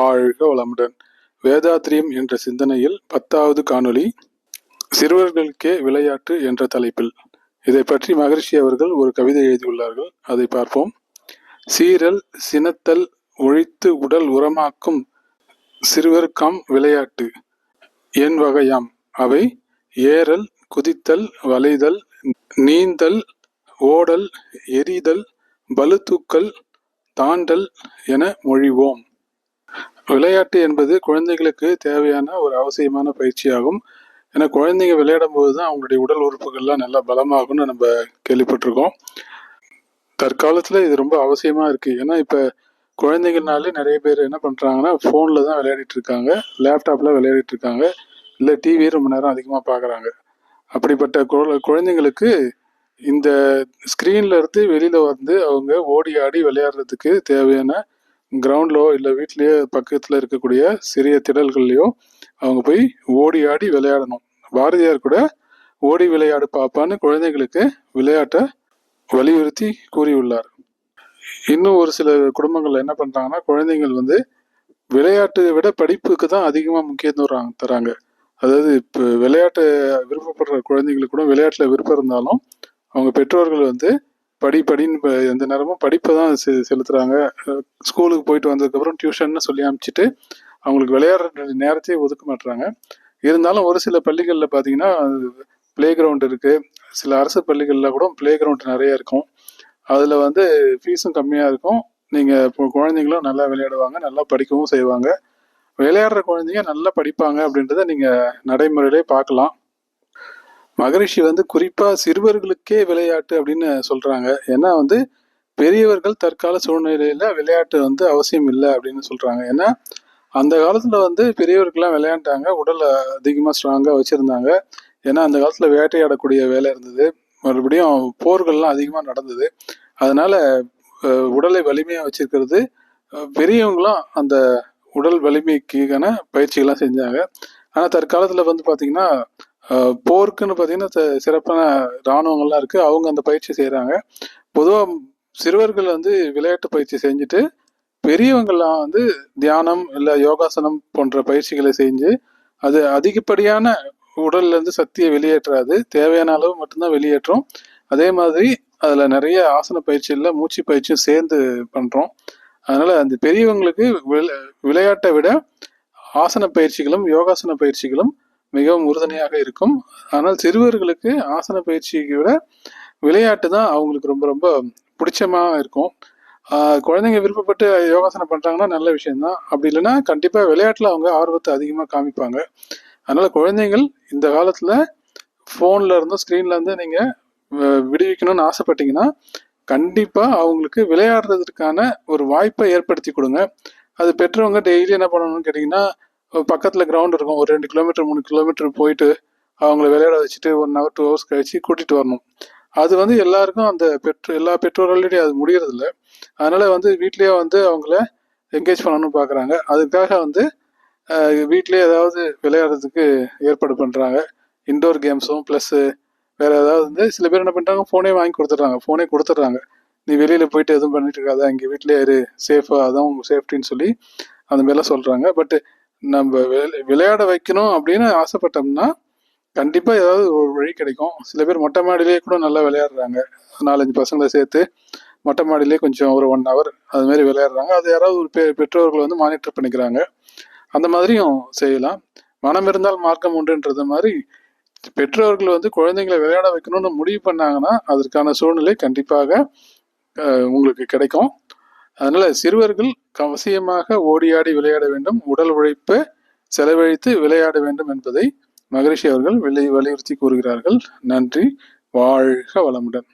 வாழ்க வளமுடன் வேதாத்திரியம் என்ற சிந்தனையில் பத்தாவது காணொளி சிறுவர்களுக்கே விளையாட்டு என்ற தலைப்பில். இதை பற்றி மகரிஷி அவர்கள் ஒரு கவிதை எழுதியுள்ளார்கள். அதை பார்ப்போம். சீரல் சினத்தல் ஒழித்து உடல் உரமாக்கும் சிறுவர்க்காம் விளையாட்டு. என் வகையாம். அவை ஏறல் குதித்தல் வளைதல் நீந்தல் ஓடல் எரிதல் பளுதூக்கல் தாண்டல் என மொழிவோம். விளையாட்டு என்பது குழந்தைகளுக்கு தேவையான ஒரு அவசியமான பயிற்சியாகும். ஏன்னா குழந்தைங்க விளையாடும் போது தான் அவங்களுடைய உடல் உறுப்புகள்லாம் நல்லா பலமாகும்னு நம்ம கேள்விப்பட்டிருக்கோம். தற்காலத்தில் இது ரொம்ப அவசியமாக இருக்குது ஏன்னா இப்போ குழந்தைங்கனாலே நிறைய பேர் என்ன பண்ணுறாங்கன்னா ஃபோனில் தான் விளையாடிட்டு இருக்காங்க. லேப்டாப்பில் விளையாடிட்டு இருக்காங்க. இல்லை டிவி ரொம்ப நேரம் அதிகமாக பார்க்குறாங்க அப்படிப்பட்ட குழ- குழந்தைங்களுக்கு இந்த ஸ்க்ரீன்ல இருந்து வெளியில் வந்து அவங்க ஓடி ஆடி விளையாடுறதுக்கு தேவையான கிரவுண்ட்லோ இல்லை வீட்லயோ பக்கத்தில் இருக்கக்கூடிய சிறிய திடல்கள்லையோ அவங்க போய் ஓடி ஆடி விளையாடணும். பாரதியார் கூட ஓடி விளையாடு பாப்பான்னு குழந்தைகளுக்கு விளையாட்டை வலியுறுத்தி கூறியுள்ளார். இன்னும் ஒரு சில குடும்பங்கள் என்ன பண்ணுறாங்கன்னா குழந்தைகள் வந்து விளையாட்டை விட படிப்புக்கு தான் அதிகமாக முக்கியத்துவம் தராங்க. அதாவது இப்போ விளையாட்டு விருப்பப்படுற குழந்தைங்களுக்கு கூட விளையாட்டில் விருப்பம் இருந்தாலும் அவங்க பெற்றோர்கள் வந்து படி படின்னு எந்த நேரமும் படிப்பை தான் செ- செலுத்துகிறாங்க ஸ்கூலுக்கு போயிட்டு வந்ததுக்கப்புறம் டியூஷன்னு சொல்லி அனுப்பிச்சிட்டு அவங்களுக்கு விளையாடுற நேரத்தையே ஒதுக்க மாட்டுறாங்க இருந்தாலும் ஒரு சில பள்ளிகளில் பார்த்தீங்கன்னா ப்ளே கிரவுண்ட் இருக்குது சில அரசு பள்ளிகளில் கூட ப்ளே கிரவுண்ட் நிறைய இருக்கும். அதில் வந்து ஃபீஸும் கம்மியாக இருக்கும். நீங்கள் இப்போ குழந்தைங்களும் நல்லா விளையாடுவாங்க நல்லா படிக்கவும் செய்வாங்க. விளையாடுற குழந்தைங்க நல்லா படிப்பாங்க அப்படின்றத நீங்கள் நடைமுறையிலே பார்க்கலாம். மகரிஷி வந்து குறிப்பாக சிறுவர்களுக்கே விளையாட்டு அப்படின்னு சொல்கிறாங்க ஏன்னா வந்து பெரியவர்கள் தற்கால சூழ்நிலையில் விளையாட்டு வந்து அவசியம் இல்லை அப்படின்னு சொல்கிறாங்க ஏன்னா அந்த காலத்தில் வந்து பெரியவர்கள்லாம் விளையாண்டாங்க. உடலை அதிகமாக ஸ்ட்ராங்காக வச்சுருந்தாங்க. ஏன்னா அந்த காலத்தில் வேட்டையாடக்கூடிய வேலை இருந்தது. மறுபடியும் போர்கள்லாம் அதிகமாக நடந்தது. அதனால் உடலை வலிமையாக வச்சுருக்கிறது பெரியவங்களும் அந்த உடல் வலிமைக்கான பயிற்சிகள்லாம் செஞ்சாங்க. ஆனால் தற்காலத்தில் வந்து பார்த்திங்கன்னா போருக்குன்னு பார்த்தீங்கன்னா த- சிறப்பான இராணுவங்கள்லாம் இருக்குது அவங்க அந்த பயிற்சி செய்கிறாங்க பொதுவாக சிறுவர்கள் வந்து விளையாட்டு பயிற்சி செஞ்சுட்டு பெரியவங்கள்லாம் வந்து தியானம் இல்லை யோகாசனம் போன்ற பயிற்சிகளை செஞ்சு அது அதிகப்படியான உடல்ல இருந்து சக்தியை வெளியேற்றாது. தேவையான அளவு மட்டும்தான் வெளியேற்றும். அதே மாதிரி அதில் நிறைய ஆசன பயிற்சியில் மூச்சு பயிற்சியும் சேர்ந்து பண்ணுறோம் அதனால் அந்த பெரியவங்களுக்கு விளையாட்டை விட ஆசன பயிற்சிகளும் யோகாசன பயிற்சிகளும் மிகவும் உறுதுணையாக இருக்கும். ஆனால் சிறுவர்களுக்கு ஆசன பயிற்சியை விட விளையாட்டு தான் அவங்களுக்கு ரொம்ப ரொம்ப பிடிச்சமா இருக்கும். குழந்தைங்க விருப்பப்பட்டு யோகாசனம் பண்ணுறாங்கன்னா நல்ல விஷயம்தான். அப்படி இல்லைன்னா கண்டிப்பாக விளையாட்டில் அவங்க ஆர்வத்தை அதிகமாக காமிப்பாங்க. அதனால் குழந்தைகள் இந்த காலத்தில் ஃபோனில் இருந்தும் ஸ்க்ரீனில் இருந்து நீங்கள் விடுவிக்கணும்னு ஆசைப்பட்டீங்கன்னா கண்டிப்பாக அவங்களுக்கு விளையாடுறதுக்கான ஒரு வாய்ப்பை ஏற்படுத்தி கொடுங்க. அது பெற்றவங்க டெய்லி என்ன பண்ணணும்னு கேட்டிங்கன்னா பக்கத்தில் கிரவுண்ட் இருக்கும். ஒரு ரெண்டு கிலோமீட்டர் மூணு கிலோமீட்டர் போயிட்டு அவங்கள விளையாட வச்சுட்டு ஒன் ஹவர் டூ ஹவர்ஸ் கழிச்சு கூட்டிகிட்டு வரணும். அது வந்து எல்லாருக்கும் அந்த பெற்றோ எல்லா பெற்றோர்கள்டையும் அது முடியறதில்ல. அதனால் வந்து வீட்லேயே வந்து அவங்கள என்கேஜ் பண்ணணும்னு பார்க்குறாங்க அதுக்காக வந்து வீட்லேயே ஏதாவது விளையாடுறதுக்கு ஏற்பாடு பண்ணுறாங்க இன்டோர் கேம்ஸும் ப்ளஸ்ஸு வேறு ஏதாவது வந்து சில பேர் என்ன பண்ணுறாங்க ஃபோனே வாங்கி கொடுத்துட்றாங்க. ஃபோனே கொடுத்துட்றாங்க. நீ வெளியில் போயிட்டு எதுவும் பண்ணிட்டு இருக்காத இங்கே வீட்லயே இரு சேஃபாக அதான் உங்கள் சேஃப்டின்னு சொல்லி அந்த மாதிரிலாம் சொல்கிறாங்க பட் நம்ம விளையாட வைக்கணும் அப்படின்னு ஆசைப்பட்டோம்னா கண்டிப்பா ஏதாவது ஒரு வழி கிடைக்கும். சில பேர் மொட்டை மாடிலேயே கூட நல்லா விளையாடுறாங்க. நாலஞ்சு பசங்களை சேர்த்து மொட்டை மாடிலேயே கொஞ்சம் ஒரு ஒன் ஹவர் அது மாதிரி விளையாடுறாங்க. அது யாராவது ஒரு பெ பெற்றோர்கள் வந்து மானிட்டர் பண்ணிக்கிறாங்க. அந்த மாதிரியும் செய்யலாம். மனம் இருந்தால் மார்க்கம் உண்டுன்றது மாதிரி பெற்றோர்கள் வந்து குழந்தைங்களை விளையாட வைக்கணும்னு முடிவு பண்ணாங்கன்னா அதற்கான சூழ்நிலை கண்டிப்பாக உங்களுக்கு கிடைக்கும். அதனால சிறுவர்கள் அவசியமாக ஓடியாடி விளையாட வேண்டும் உடல் உழைப்பை செலவழித்து விளையாட வேண்டும் என்பதை மகரிஷி அவர்கள் விலை வலியுறுத்தி கூறுகிறார்கள். நன்றி. வாழ்க வளமுடன்.